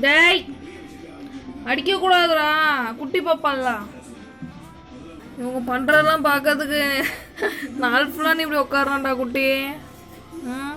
டேய் அடிக்கக்கூடாதுடா குட்டி பாப்பாலாம். இவங்க பண்ணுறதெல்லாம் பார்க்கறதுக்கு நாள் ஃபுல்லாக நீ இப்படி உட்காரான்டா குட்டி. ம்?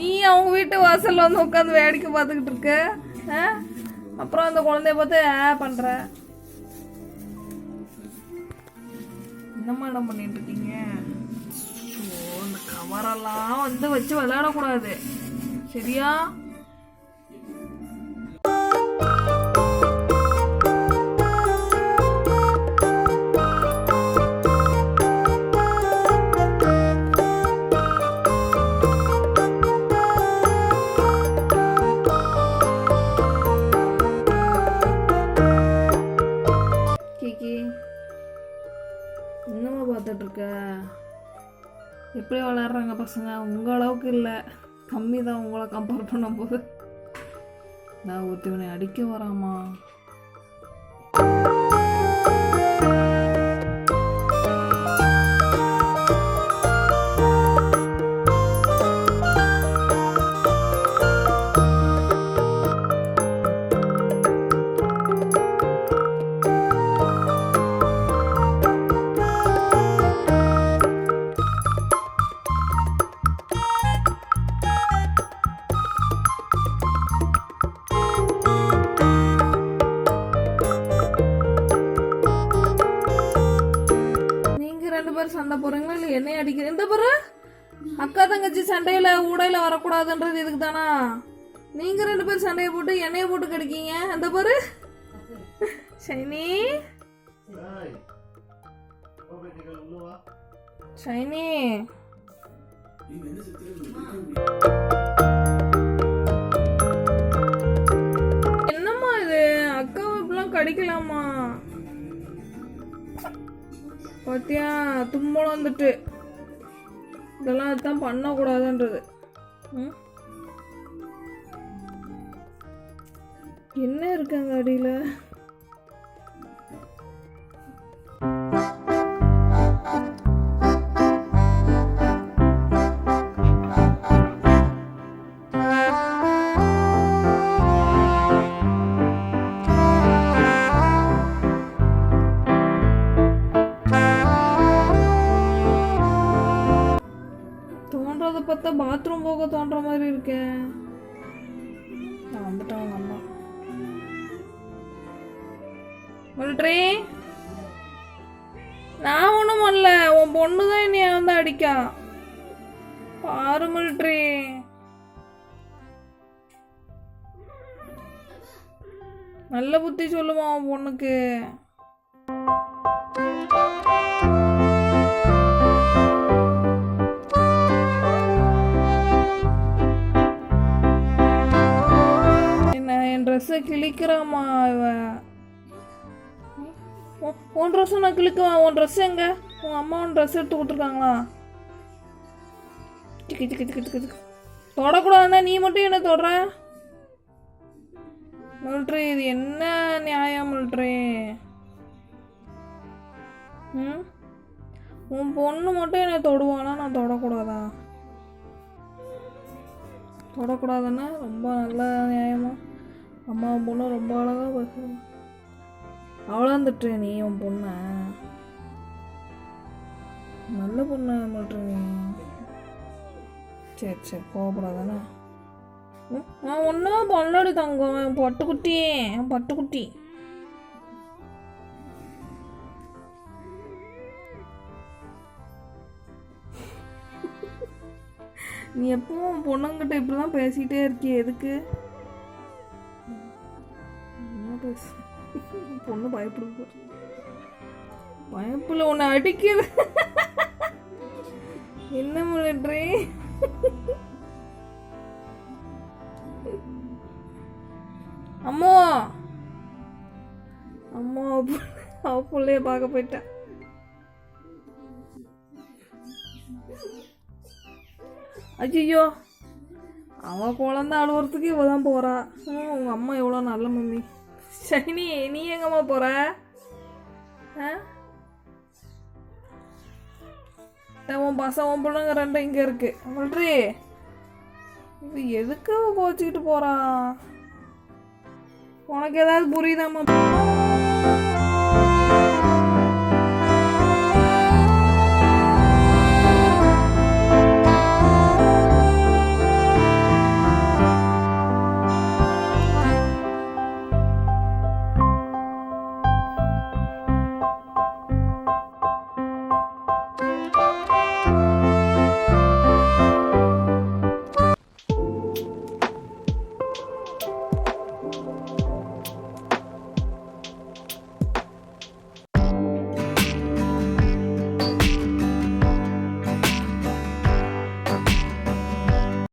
நீ அவங்க வீட்டு வாசல்ல வந்து உட்காந்து வேடிக்கை பார்த்துக்கிட்டு இருக்க? ஆ? அப்புறம் அந்த குழந்தைய பார்த்து ஆ பண்ற. என்ன மேடம் பண்ணிட்டு இருக்கீங்க? இந்த கவரெல்லாம் வந்து வச்சு விளையாடக்கூடாது. சரியா? இருக்க. எப்படி விளாட்றாங்க பசங்க. உங்கள் அளவுக்கு இல்லை. கம்மி தான் உங்களை கம்பேர் பண்ணும்போது நான் ஒருத்தவனை அடிக்க வராமா? நீங்க பேரும் சண்டை போறீங்களா இல்லை என்னைய அடிக்கிற இந்த பாரு. அக்கா தங்கச்சி சண்டையில ஊடையில வரக்கூடாதுன்றது இதுக்கு தானா? நீங்க ரெண்டு பேரும் சண்டையை போட்டு எண்ணெயை போட்டு கடிக்கீங்க? அந்த பாரு. சைனி சைனி என்னம்மா இது? அக்காவை இப்படிலாம் கடிக்கலாமா? பார்த்தியா தும்மலம் வந்துட்டு. இதெல்லாம் அதுதான் பண்ணக்கூடாதுன்றது. ம்? என்ன இருக்காங்க அடியில? பார்த்தா பாத்ரூம் போக தோன்ற மாதிரி இருக்கேன் நான் வந்துட்டேன் அவங்க அம்மா. மிலிட்ரி நான் ஒன்றும் பண்ணல. உன் பொண்ணு தான் என்னைய வந்து அடிக்கா. பாரு மில்ட்ரி நல்ல புத்தி சொல்லுமா உன் பொண்ணுக்கு. ட்ரெஸ்ஸை கிழிக்கிறாம்மா இவன் உன்- ட்ரெஸ்ஸும் நான் கிழிக்குவேன் உன் ட்ரெஸ் எங்க? உன் அம்மா உன் ட்ரெஸ் எடுத்து கொடுத்துருக்காங்களா? டிக்கு டிக்கு டிக்கு டிக்கு டிக்கு தொடக்கூடாதுன்னா நீ மட்டும் என்ன தொடுற? மில்ட்ரி இது என்ன நியாயம் மில்ட்ரி? ம்? உன் பொண்ணு மட்டும் என்னை தொடுவானா? நான் தொடக்கூடாதா? தொடக்கூடாதுன்னா ரொம்ப நல்ல நியாயமா? அம்மா உன் பொண்ணு ரொம்ப அழகாக பேசுகிறேன் அவ்வளோந்துட்டு நீ உன் பொண்ணை? நல்ல பொண்ணு மட்டும் நீ. சரி சரி கோபப்படாதானே நான் ஒன்றும் பொண்ணாடி தங்கம் என் பட்டுக்குட்டி என் பட்டுக்குட்டி. நீ எப்பவும் பொண்ணுங்கிட்ட இப்படிலாம் பேசிக்கிட்டே இருக்கிய எதுக்கு? என்ன பொண்ணு பயப்படுது பயப்பில் உன்னை அடிக்குது. என்ன மிலிட்ரி அம்மோ. அம்மா அவ பிள்ளைய பார்க்க போயிட்டேன் ஐயோ அவன் குழந்த அழுவுறதுக்கு இவ தான் போறா. உங்கள் உங்க அம்மா எவ்வளோ நல்ல மம்மி. ஷைனி நீ எங்கம்மா போற? ஆ? உன் பசங்க உன் பிள்ளைங்க ரெண்டும் இங்கே இருக்கு. மில்ட்ரி இது எதுக்கு அவ கோச்சிக்கிட்டு போறா? உனக்கு ஏதாவது புரியுதாம்மா?